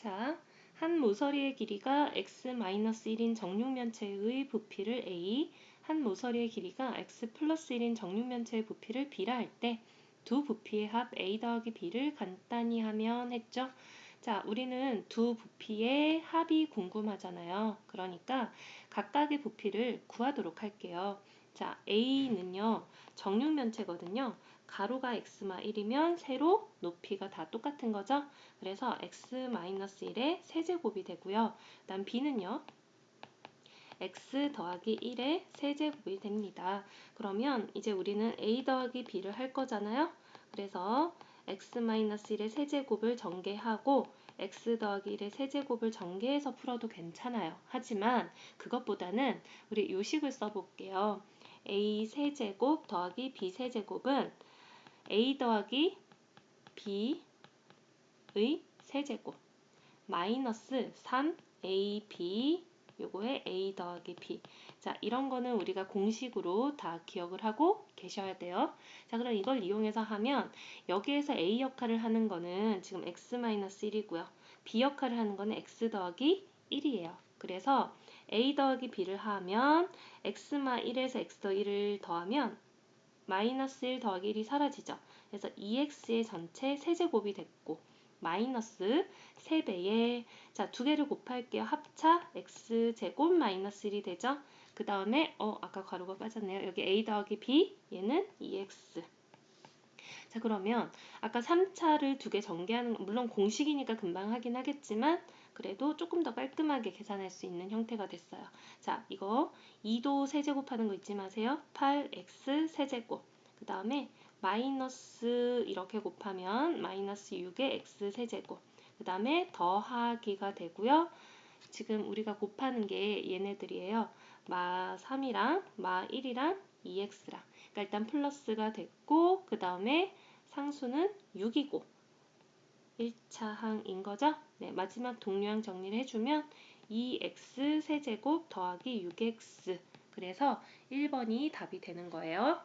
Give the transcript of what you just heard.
자, 한 모서리의 길이가 x-1인 정육면체의 부피를 a, 한 모서리의 길이가 x 플러스 1인 정육면체의 부피를 b라 할 때 두 부피의 합 a 더하기 b를 간단히 하면 했죠. 자, 우리는 두 부피의 합이 궁금하잖아요. 그러니까 각각의 부피를 구하도록 할게요. 자, a는요. 정육면체거든요. 가로가 x-1이면 세로 높이가 다 똑같은 거죠. 그래서 x-1의 세제곱이 되고요. 다음 b는요. x 더하기 1의 세제곱이 됩니다. 그러면 이제 우리는 a 더하기 b를 할 거잖아요. 그래서 x-1의 세제곱을 전개하고 x 더하기 1의 세제곱을 전개해서 풀어도 괜찮아요. 하지만 그것보다는 우리 요식을 써볼게요. a 세제곱 더하기 b 세제곱은 a 더하기 b의 세제곱 마이너스 3ab 요거에 a 더하기 b. 자, 이런 거는 우리가 공식으로 다 기억을 하고 계셔야 돼요. 자, 그럼 이걸 이용해서 하면 여기에서 a 역할을 하는 거는 지금 x-1이고요. b 역할을 하는 거는 x 더하기 1이에요. 그래서 a 더하기 b를 하면 x-1에서 x 더 1을 더하면 마이너스 1 더하기 1이 사라지죠. 그래서 2x의 전체 세제곱이 됐고 마이너스 3배에 자, 두 개를 곱할게요. 합차 x제곱 마이너스 1이 되죠. 그 다음에 어 아까 가로가 빠졌네요. 여기 a 더하기 b 얘는 2x 자 그러면 아까 3차를 두 개 전개하는 물론 공식이니까 금방 하긴 하겠지만 그래도 조금 더 깔끔하게 계산할 수 있는 형태가 됐어요. 자 이거 2도 세제곱하는 거 잊지 마세요. 8x 세제곱 그 다음에 마이너스 이렇게 곱하면 마이너스 6의 x 세제곱 그 다음에 더하기가 되고요. 지금 우리가 곱하는 게 얘네들이에요. 마 3이랑 마 1이랑 2x랑 그러니까 일단 플러스가 됐고 그 다음에 상수는 6이고 1차 항인 거죠? 네, 마지막 동류항 정리를 해주면 2x 세제곱 더하기 6x 그래서 1번이 답이 되는 거예요.